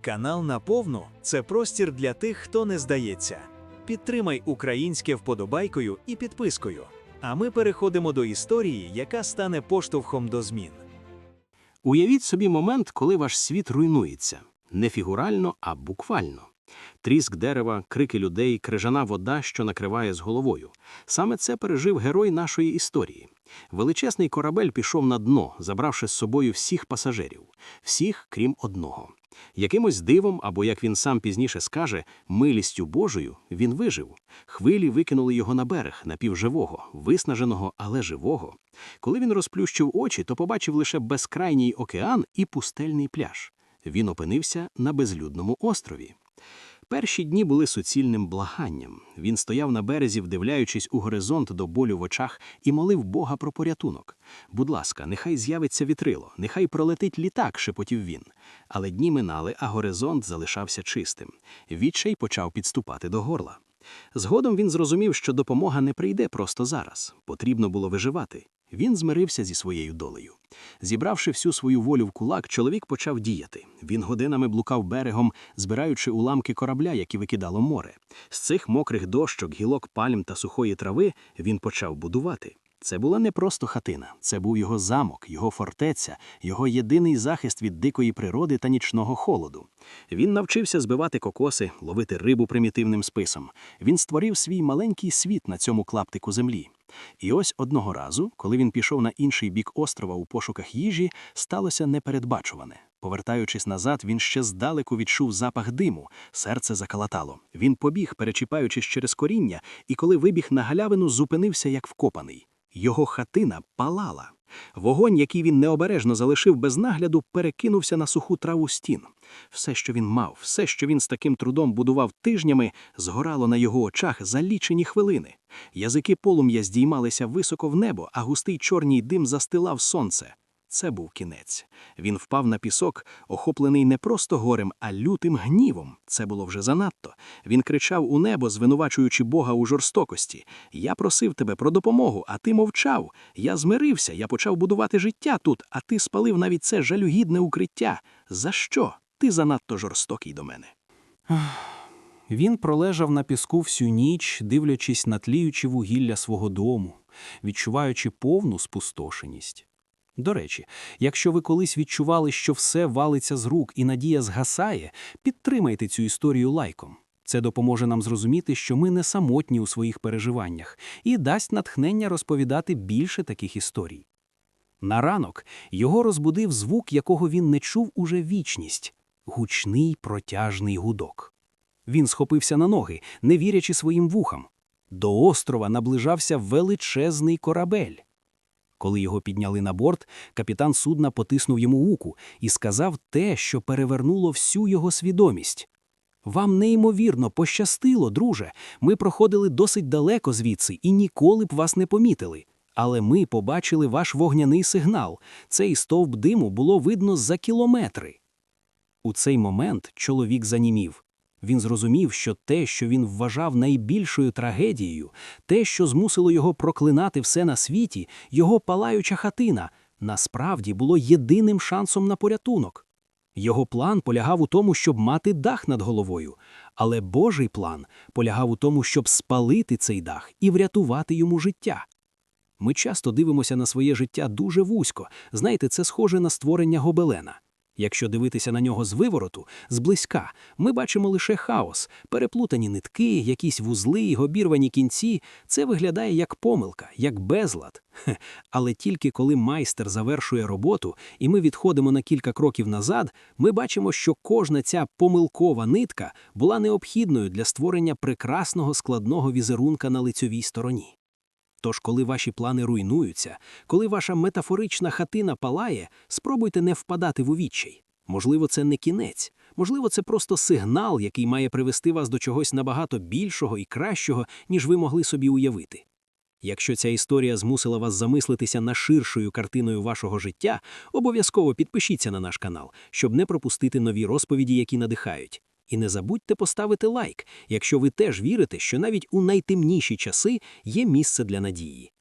Канал Наповну це простір для тих, хто не здається. Підтримай українське вподобайкою і підпискою. А ми переходимо до історії, яка стане поштовхом до змін. Уявіть собі момент, коли ваш світ руйнується. Не фігурально, а буквально. Тріск дерева, крики людей, крижана вода, що накриває з головою. Саме це пережив герой нашої історії. Величезний корабель пішов на дно, забравши з собою всіх пасажирів. Всіх, крім одного. Якимось дивом, або, як він сам пізніше скаже, милістю Божою він вижив. Хвилі викинули його на берег, напівживого, виснаженого, але живого. Коли він розплющив очі, то побачив лише безкрайній океан і пустельний пляж. Він опинився на безлюдному острові. Перші дні були суцільним благанням. Він стояв на березі, вдивляючись у горизонт до болю в очах, і молив Бога про порятунок. Будь ласка, нехай з'явиться вітрило, нехай пролетить літак, шепотів він. Але дні минали, а горизонт залишався чистим. Відчай почав підступати до горла. Згодом він зрозумів, що допомога не прийде просто зараз. Потрібно було виживати. Він змирився зі своєю долею. Зібравши всю свою волю в кулак, чоловік почав діяти. Він годинами блукав берегом, збираючи уламки корабля, які викидало море. З цих мокрих дощок, гілок пальм та сухої трави він почав будувати. Це була не просто хатина, це був його замок, його фортеця, його єдиний захист від дикої природи та нічного холоду. Він навчився збивати кокоси, ловити рибу примітивним списом. Він створив свій маленький світ на цьому клаптику землі. І ось одного разу, коли він пішов на інший бік острова у пошуках їжі, сталося непередбачуване. Повертаючись назад, він ще здалеку відчув запах диму, серце закалатало. Він побіг, перечіпаючись через коріння, і коли вибіг на галявину, зупинився як вкопаний. Його хатина палала. Вогонь, який він необережно залишив без нагляду, перекинувся на суху траву стін. Все, що він мав, все, що він з таким трудом будував тижнями, згорало на його очах за лічені хвилини. Язики полум'я здіймалися високо в небо, а густий чорній дим застилав сонце. Це був кінець. Він впав на пісок, охоплений не просто горем, а лютим гнівом. Це було вже занадто. Він кричав у небо, звинувачуючи Бога у жорстокості. Я просив тебе про допомогу, а ти мовчав. Я змирився, я почав будувати життя тут, а ти спалив навіть це жалюгідне укриття. За що? Ти занадто жорстокий до мене. Він пролежав на піску всю ніч, дивлячись на тліючі вугілля свого дому, відчуваючи повну спустошеність. До речі, якщо ви колись відчували, що все валиться з рук і надія згасає, підтримайте цю історію лайком. Це допоможе нам зрозуміти, що ми не самотні у своїх переживаннях, і дасть натхнення розповідати більше таких історій. На ранок його розбудив звук, якого він не чув уже вічність гучний протяжний гудок. Він схопився на ноги, не вірячи своїм вухам. До острова наближався величезний корабель. Коли його підняли на борт, капітан судна потиснув йому уку і сказав те, що перевернуло всю його свідомість. Вам неймовірно пощастило, друже. Ми проходили досить далеко звідси і ніколи б вас не помітили. Але ми побачили ваш вогняний сигнал. Цей стовп диму було видно за кілометри. У цей момент чоловік занімів. Він зрозумів, що те, що він вважав найбільшою трагедією, те, що змусило його проклинати все на світі, його палаюча хатина, насправді було єдиним шансом на порятунок. Його план полягав у тому, щоб мати дах над головою, але Божий план полягав у тому, щоб спалити цей дах і врятувати йому життя. Ми часто дивимося на своє життя дуже вузько. Знаєте, це схоже на створення гобелена. Якщо дивитися на нього з вивороту, зблизька, ми бачимо лише хаос, переплутані нитки, якісь вузли й обірвані кінці. Це виглядає як помилка, як безлад. Але тільки коли майстер завершує роботу, і ми відходимо на кілька кроків назад, ми бачимо, що кожна ця помилкова нитка була необхідною для створення прекрасного складного візерунка на лицьовій стороні. Тож, коли ваші плани руйнуються, коли ваша метафорична хатина палає, спробуйте не впадати в увіччя. Можливо, це не кінець, можливо, це просто сигнал, який має привести вас до чогось набагато більшого і кращого, ніж ви могли собі уявити. Якщо ця історія змусила вас замислитися на ширшою картиною вашого життя, обов'язково підпишіться на наш канал, щоб не пропустити нові розповіді, які надихають. І не забудьте поставити лайк, якщо ви теж вірите, що навіть у найтемніші часи є місце для надії.